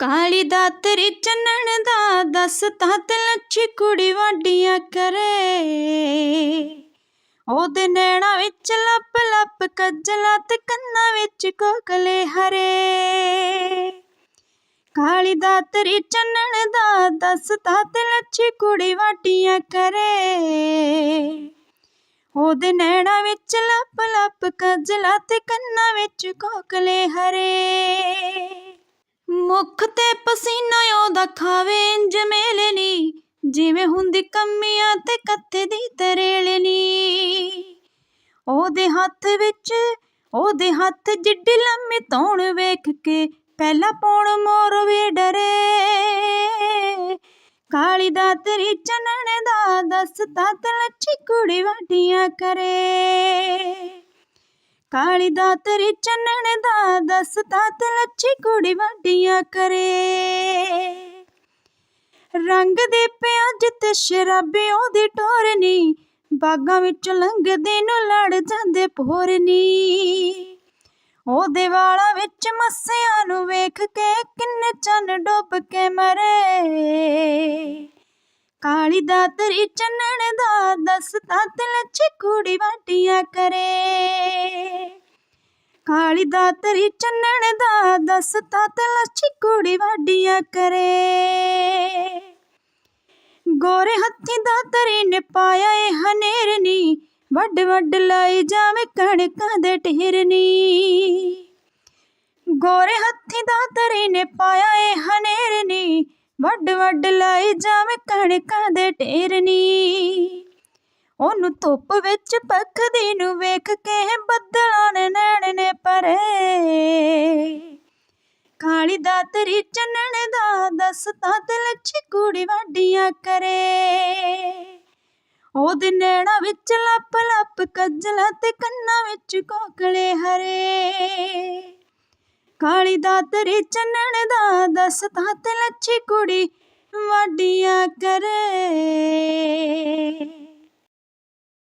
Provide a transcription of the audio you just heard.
ਕਾਲੀ ਦਾਤਰੀ ਚੰਨਣ ਦਾ ਦਸ ਤਾਂ ਲੱਛੀ ਕੁੜੀ ਵਾਡੀਆਂ ਕਰੇ। ਉਹਦੇ ਨੈਣਾ ਵਿੱਚ ਲੱਪ ਲੱਪ ਕੱਜਲਾ ਤੇ ਕੰਨਾਂ ਵਿੱਚ ਕੋਕਲੇ ਹਰੇ। ਕਾਲੀ ਦਾਤਰੀ ਚੰਨਣ ਦਾ ਦਸ ਤਾਤ ਲੱਛੀ ਕੁੜੀ ਵਾਡੀਆਂ ਕਰੇ। ਉਹਦੇ ਨੈਣਾ ਵਿੱਚ ਲੱਪ ਲੱਪ ਕੱਜਲਾ ਤੇ ਕੰਨਾਂ ਵਿੱਚ ਕੋਕਲੇ ਹਰੇ। ਮੁੱਖ ਤੇ ਪਸੀਨਾ ਉਹਦਾ ਖਾਵੇ ਇੰਜ ਮੇਲਣੀ ਜਿਵੇਂ ਹੁੰਦੀ ਕੰਮੀਆਂ ਤੇ ਕੱਥੇ ਦੀ ਤਰੇਲਣੀ ਉਹਦੇ ਹੱਥ ਵਿੱਚ, ਉਹਦੇ ਹੱਥ ਜਿੱਡੀ ਲੰਮੀ ਧੌਣ ਵੇਖ ਕੇ ਪਹਿਲਾ ਪੌਣ ਮੋਰ ਵੀ ਡਰੇ। ਕਾਲੀ ਦਾ ਤੇਰੀ ਚੰਨਣ ਦਾ ਦੱਸ ਤਤ ਲੱਛੀ ਕੁੜੀ ਵਾਡੀਆਂ ਕਰੇ। ਕਾਲੀ ਦਾ ਤੇਰੀ ਚੰਨਣ ਦਾ ਦੱਸ ਤਤ ਲੱਛੀ ਕੁੜੀ ਵਾਡੀਆਂ ਕਰੇ। ਰੰਗ ਦੇ ਪਿਆ ਤੇ ਸ਼ਰਾਬੀ ਉਹਦੀ ਟੋਰਨੀ, ਬਾਗਾਂ ਵਿੱਚ ਲੰਘਦੇ ਨੂੰ ਲੜ ਜਾਂਦੇ ਭੋਰਨੀ। ਉਹਦੇ ਵਾਲਾਂ ਵਿੱਚ ਮੱਸਿਆਂ ਨੂੰ ਵੇਖ ਕੇ ਕਿੰਨੇ ਚੰਨ ਡੁੱਬ ਕੇ ਮਰੇ। ਕਾਲੀ ਦਾ ਤੇਰੀ ਚੰਨਣ ਦਾ ਦੱਸ ਤਤ ਲੱਛੀ ਕੁੜੀ ਵਾਡੀਆਂ ਕਰੇ। ਕਾਲੀ ਦਾ ਤੇਰੀ ਚੰਨਣ ਦਾ ਦੱਸ ਤਤ ਲੱਛੀ ਕੁੜੀ ਵਾਡੀਆਂ ਕਰੇ। ਗੋਰੇ ਹੱਥੀ ਦਾ ਤਰੀ ਨੇ ਪਾਇਆ ਏ ਹਨੇਰਨੀ ਵੱਡ ਵੱਡ ਲਾਈ ਜਾਵੇ ਕਣਕਾਂ ਦੇ ਢੇਰਨੀ ਗੋਰੇ ਹੱਥੀ ਦਾ ਤਰੀ ਨੇ ਪਾਇਆ ਏ ਹਨੇਰਨੀ ਵੱਡ ਵੱਡ ਲਾਈ ਜਾਵੇ ਕਣਕਾਂ ਦੇ ਢੇਰਨੀ ਉਹਨੂੰ ਧੁੱਪ ਵਿੱਚ ਪੱਖਦੀ ਨੂੰ ਵੇਖ ਕੇ ਬੱਦਲਾਂ ਨੇ ਨੇ ਦਾ ਚੰਨਣ ਦਾ ਦੱਸ ਤਾਂ ਤੇ ਲੱਛੀ ਕੁੜੀ ਵਾਡੀਆਂ ਕਰੇ। ਉਹਦੇ ਨੈਣਾ ਵਿੱਚ ਲੱਪ ਲੱਪ ਕੱਜਲਾ ਤੇ ਕੰਨਾਂ ਵਿੱਚ ਕੋਕਲੇ ਹਰੇ। ਕਾਲੀ ਦਾ ਤੇਰੀ ਚੰਨਣ ਦਾ ਦੱਸ ਤਾਂ ਤੇ ਲੱਛੀ ਕੁੜੀ ਵਾਡੀਆਂ ਕਰੇ।